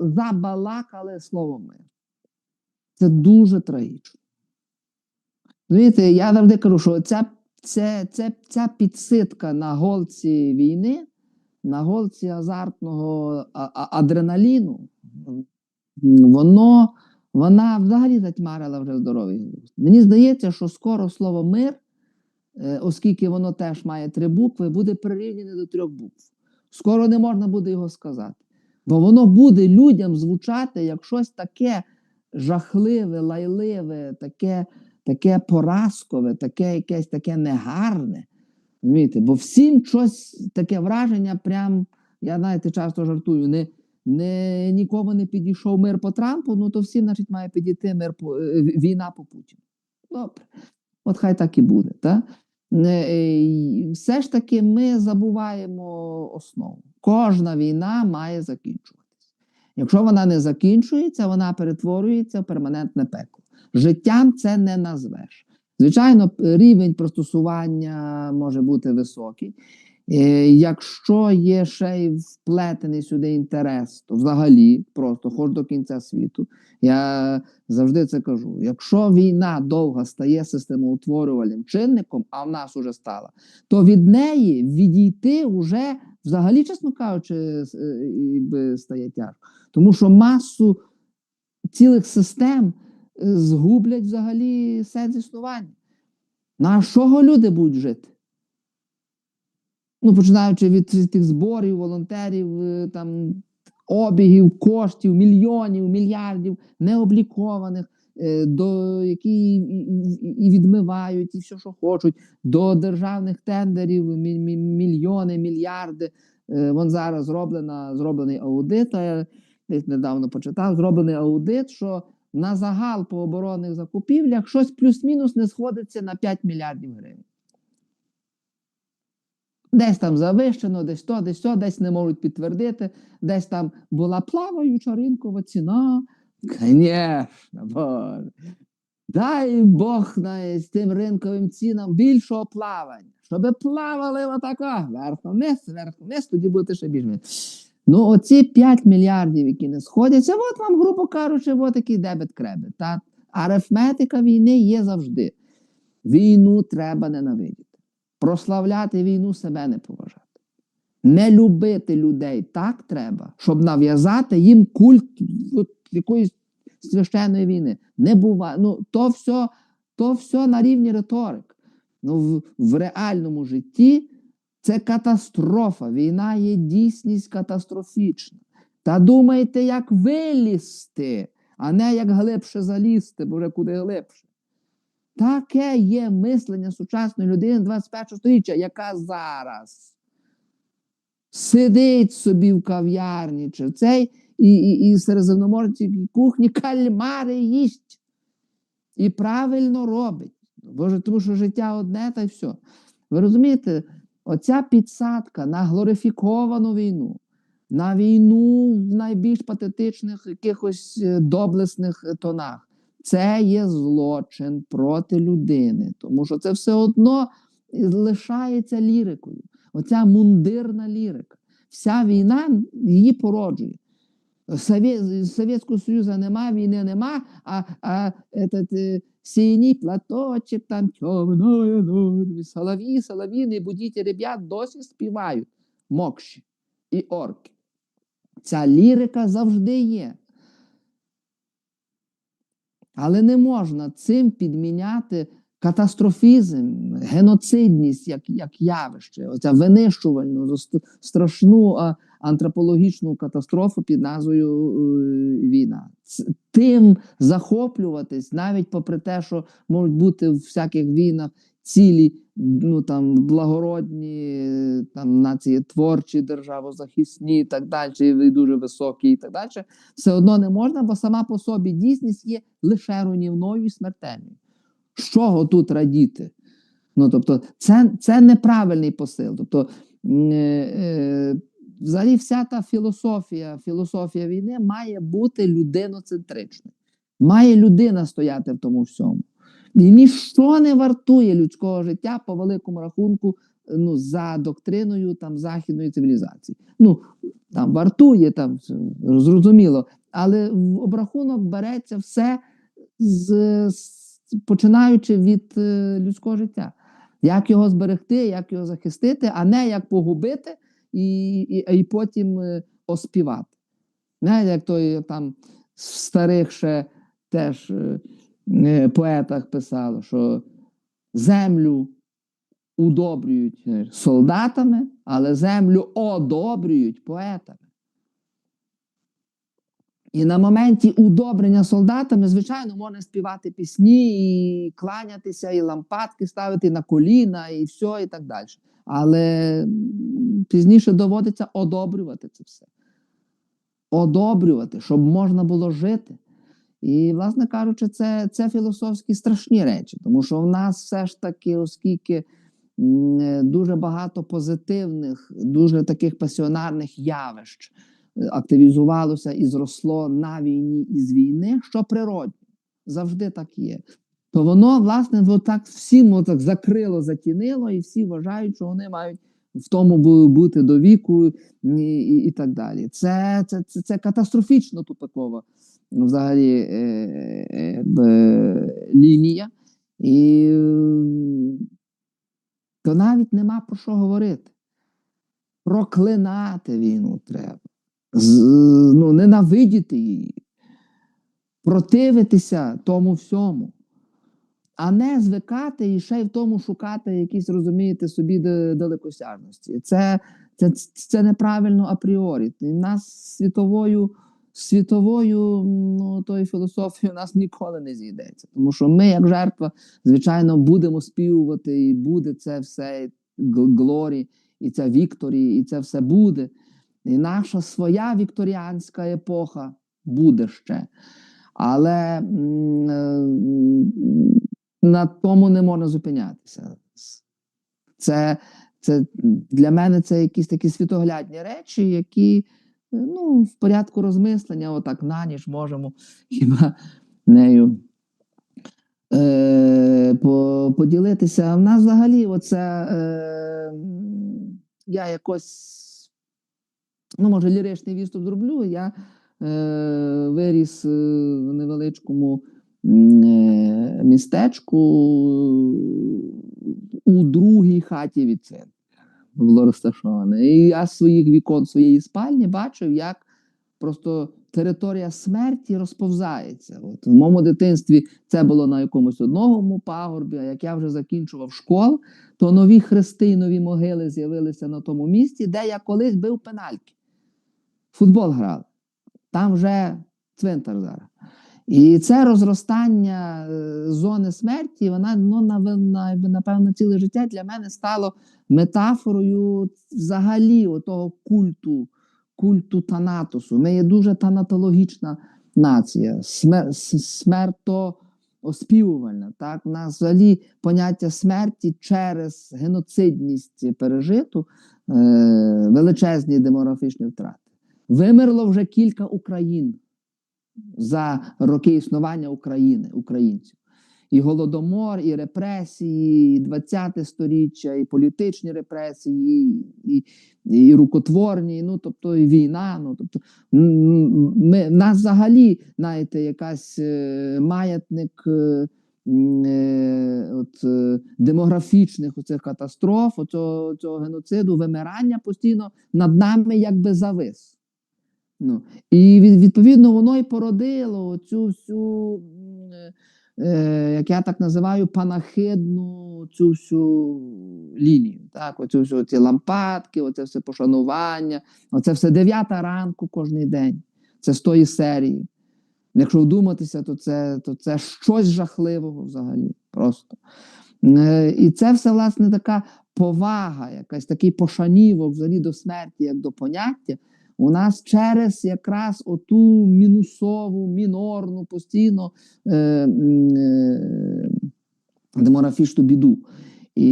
забалакали словом мир. Це дуже трагічно. Розумієте, я завжди кажу, що ця, це, це, ця підситка на голці війни, на голці азартного адреналіну, воно, вона взагалі затьмарила вже здоровий глузд. Мені здається, що скоро слово мир, е, оскільки воно теж має три букви, буде прирівняне до трьох букв. Скоро не можна буде його сказати. Бо воно буде людям звучати як щось таке жахливе, лайливе, таке, таке поразкове, таке якесь таке негарне. Розумієте? Бо всім щось таке враження, прям, я знаєте, часто жартую, не, не, нікому не підійшов мир по Трампу, ну то всім, значить, має підійти мир по, е, війна по Путіну. Добре. От хай так і буде. Та? Е, Все ж таки ми забуваємо основу. Кожна війна має закінчуватися. Якщо вона не закінчується, вона перетворюється в перманентне пекло. Життям це не назвеш. Звичайно, рівень пристосування може бути високий. Е, Якщо є ще й вплетений сюди інтерес, то взагалі просто хоч до кінця світу. Я завжди це кажу: якщо війна довга стає системоутворювальним чинником, а в нас уже стала, то від неї відійти вже взагалі, чесно кажучи, е, якби стає тяжко. Тому що масу цілих систем е, згублять взагалі сенс існування. На що люди будуть жити? Ну, починаючи від ці- тих зборів, волонтерів, е, там, обігів, коштів, мільйонів, мільярдів, необлікованих, е, до які і, відмивають, і все, що хочуть, до державних тендерів, мі- мі- мільйони, мільярди. Е, Вон зараз зроблена, зроблений аудит. а Я десь недавно почитав, зроблений аудит, що на загал по оборонних закупівлях щось плюс-мінус не сходиться на 5 мільярдів гривень. Десь там завищено, десь то, десь то, десь не можуть підтвердити, десь там була плаваюча ринкова ціна. Звісно, Боже. Дай Бог з тим ринковим цінам більшого плавання. Щоби плавали отако, верхом вниз, верхом вниз, тоді буде ще більше. Ну, оці 5 мільярдів, які не сходяться, от вам, грубо кажучи, от такий дебет кребет. Арифметика війни є завжди. Війну треба ненавидіти. Прославляти війну себе не поважати. Не любити людей так треба, щоб нав'язати їм культ от, якоїсь священної війни. Не буває. Ну, то все, то все на рівні риторик. Ну, в, в реальному житті це катастрофа. Війна є дійсність катастрофічна. Та думайте, як вилізти, а не як глибше залізти, бо вже куди глибше. Таке є мислення сучасної людини 21 століття, яка зараз сидить собі в кав'ярні чи в цей і, і, і середземноморській кухні кальмари їсть. І правильно робить. Боже, тому що життя одне та й все. Ви розумієте, оця підсадка на глорифіковану війну, на війну в найбільш патетичних якихось е, доблесних тонах. Це є злочин проти людини, тому що це все одно лишається лірикою. Оця мундирна лірика. Вся війна її породжує. Совє- Совєтського Союзу нема, війни нема, а, а этот, е, синій платочок, там темная ночь, солов'ї, солов'ї, не будіть ребят, досі співають мокші і орки. Ця лірика завжди є. Але не можна цим підміняти катастрофізм, геноцидність як, як явище, оця винищувальну, страшну а, антропологічну катастрофу під назвою е, війна. Тим захоплюватись, навіть попри те, що можуть бути в всяких війнах цілі ну, там, благородні, там, нації творчі, державозахисні і так далі, і дуже високі і так далі, все одно не можна, бо сама по собі дійсність є лише руйнівною і смертельною. З чого тут радіти? Ну, тобто, це, це неправильний посил. Тобто, е, е, взагалі, вся та філософія, філософія війни має бути людиноцентричною. Має людина стояти в тому всьому. І ніщо не вартує людського життя по великому рахунку ну, за доктриною там, західної цивілізації. Ну, там вартує, там зрозуміло, але в обрахунок береться все з, з починаючи від е, людського життя. Як його зберегти, як його захистити, а не як погубити і, і, і потім е, оспівати. Знаєте, як той там старих ще теж е, е, поетах писало, що землю удобрюють е, солдатами, але землю одобрюють поетами. І на моменті удобрення солдатами, звичайно, можна співати пісні, і кланятися, і лампадки ставити на коліна, і все, і так далі. Але пізніше доводиться одобрювати це все. Одобрювати, щоб можна було жити. І, власне кажучи, це, це філософські страшні речі, тому що в нас все ж таки, оскільки е, дуже багато позитивних, дуже таких пасіонарних явищ е, активізувалося і зросло на війні і з війни, що природне, завжди так є. То воно, власне, отак всім отак закрило, затінило, і всі вважають, що вони мають в тому бути до віку і, і, і так далі. Це, це, це, це катастрофічно тупикова взагалі е, е, лінія. І е, то навіть нема про що говорити. Проклинати війну треба. Ну, ненавидіти її, противитися тому всьому, а не звикати і ще й в тому шукати якісь, розумієте, собі далекосяжності. Це, це, це неправильно апріорі. Нас світовою, світовою ну, тою філософією у нас ніколи не зійдеться. Тому що ми, як жертва, звичайно, будемо співувати, і буде це все глорі, і це вікторі, і це все буде. І наша своя вікторіанська епоха буде ще. Але е, на тому не можна зупинятися. Це, це для мене це якісь такі світоглядні речі, які ну, в порядку розмислення, отак на ніч можемо хіба нею е, по, поділитися. В нас взагалі, оце е, я якось, ну, може, ліричний відступ зроблю. Я е, виріс е, в невеличкому е, містечку у другій хаті від центру було розташоване. І я з своїх вікон своєї спальні бачив, як просто територія смерті розповзається. От в моєму дитинстві це було на якомусь одному пагорбі, а як я вже закінчував школу, то нові хрести і нові могили з'явилися на тому місці, де я колись бив пенальки. Футбол грав. Там вже цвинтар зараз. І це розростання е, зони смерті, вона ну, на- напевно, ціле життя для мене стало метафорою взагалі того культу, культу Танатосу. Ми є дуже танатологічна нація, смер, с- смертооспівувальна. Так? У нас взагалі поняття смерті через геноцидність пережиту, е, величезні демографічні втрати. Вимерло вже кілька Україн за роки існування України, українців. І голодомор, і репресії, і 20 сторіччя, і політичні репресії, і, і, і рукотворні, ну тобто і війна. Ну тобто, ми, нас взагалі, знаєте, якась е, маятник е, е, от, е, демографічних оцих катастроф, оцього, цього геноциду, вимирання постійно над нами якби завис. Ну, і відповідно воно і породило цю всю, е, е, як я так називаю, панахидну цю всю лінію. Так, оцю всю ці лампадки, оце все пошанування, оце все дев'ята ранку кожний день. Це з тої серії. Якщо вдуматися, то це, то це щось жахливого взагалі. Просто. Е, І це все, власне, така повага, якась такий пошанівок взагалі до смерті, як до поняття. У нас через якраз оту мінусову, мінорну, постійно е, е, демографічну біду. І,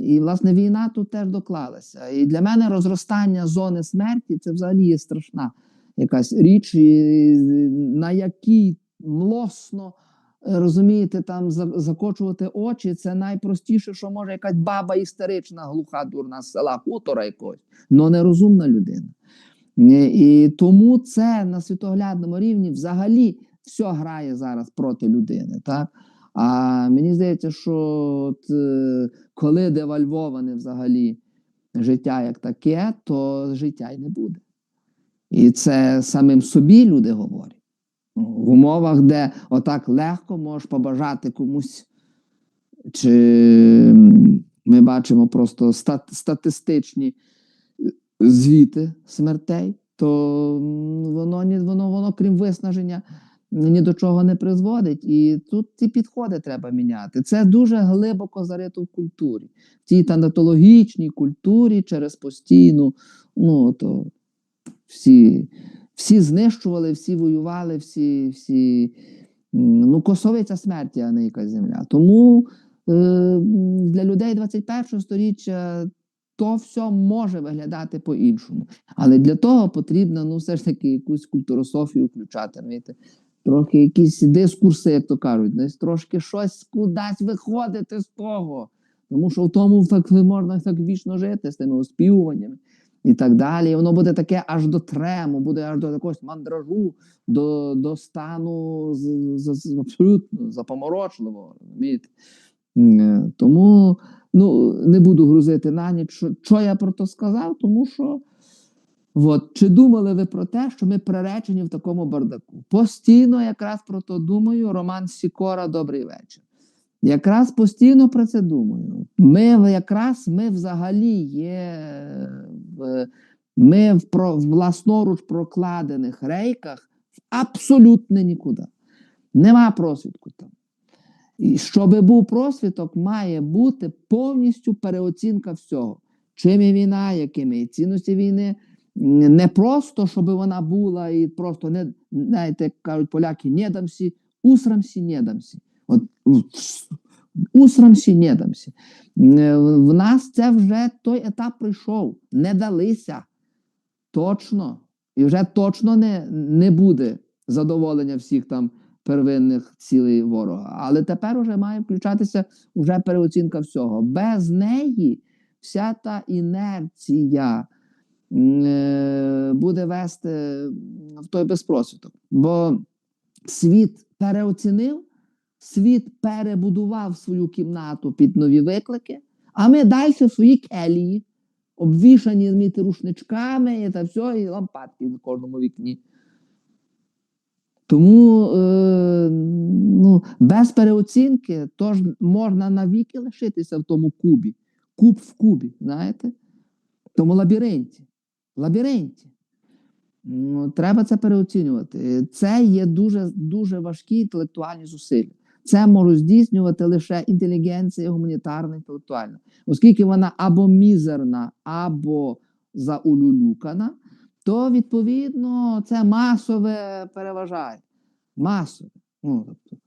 і, власне, війна тут теж доклалася. І для мене розростання зони смерті це взагалі є страшна якась річ, на якій млосно розумієте, там закочувати очі, це найпростіше, що може якась баба істерична, глуха, дурна з села хутора якогось, але нерозумна людина. Е, І тому це на світоглядному рівні взагалі все грає зараз проти людини. Так? А мені здається, що от, е, коли девальвоване взагалі життя як таке, то життя й не буде. І це самим собі люди говорять. В умовах, де отак легко можеш побажати комусь, чи ми бачимо просто стат, статистичні е, звіти смертей, то воно, воно, воно, крім виснаження, ні до чого не призводить. І тут ці підходи треба міняти. Це дуже глибоко зарито в культурі, в тій танатологічній культурі через постійну, ну то всі, всі знищували, всі воювали, всі, всі ну, косовиця смерті, а не якась земля. Тому е, для людей 21 століття то все може виглядати по-іншому. Але для того потрібно ну, все ж таки якусь культурософію включати. розумієте? Трохи якісь дискурси, як то кажуть, десь трошки щось кудись виходити з того. Тому що в тому так можна так вічно жити з тими оспівуваннями і так далі. Воно буде таке аж до трему, буде аж до якогось мандражу, до, до стану з, з, з, абсолютно запоморочливого. розумієте? Е, Тому ну, не буду грузити на ніч. Що, що я про то сказав? Тому що от, чи думали ви про те, що ми приречені в такому бардаку? Постійно якраз про то думаю. Роман Сікора, добрий вечір. Якраз постійно про це думаю. Ми якраз ми взагалі є в, ми в, про, в власноруч прокладених рейках абсолютно нікуди. Нема просвідку там. І щоб був просвіток, має бути повністю переоцінка всього. Чим є війна, якими є цінності війни. Не просто, щоб вона була і просто не знаєте, як кажуть поляки, не дамсі, усрамсі, не дамсі. От у- усрамсі, не дамсі. В нас це вже той етап пройшов. Не далися. Точно. І вже точно не, не буде задоволення всіх там первинних цілей ворога. Але тепер уже має включатися вже переоцінка всього. Без неї вся та інерція е, буде вести в той безпросвіток. Бо світ переоцінив, світ перебудував свою кімнату під нові виклики, а ми далі в своїй келії, обвішані розумієте, рушничками і та все, і лампадки в кожному вікні. Тому е, ну, без переоцінки тож можна навіки лишитися в тому кубі. Куб в кубі, знаєте? В тому лабіринті. Лабіринті. Ну, треба це переоцінювати. Це є дуже, дуже важкі інтелектуальні зусилля. Це може здійснювати лише інтелігенція гуманітарна інтелектуальна, оскільки вона або мізерна, або заулюлюкана, то відповідно це масове переважає. Масове. Ну, тобто,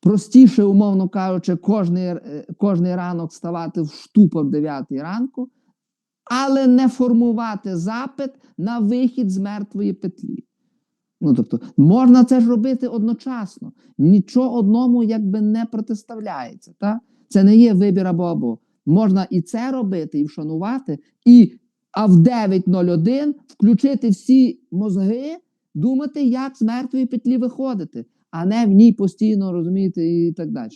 простіше, умовно кажучи, кожний, е, кожний ранок ставати в штупор 9 ранку, але не формувати запит на вихід з мертвої петлі. Ну, тобто, можна це ж робити одночасно. Нічого одному якби не протиставляється. Та? Це не є вибір або або. Можна і це робити, і вшанувати, і а в 9.01 включити всі мозги, думати, як з мертвої петлі виходити, а не в ній постійно розумієте і так далі.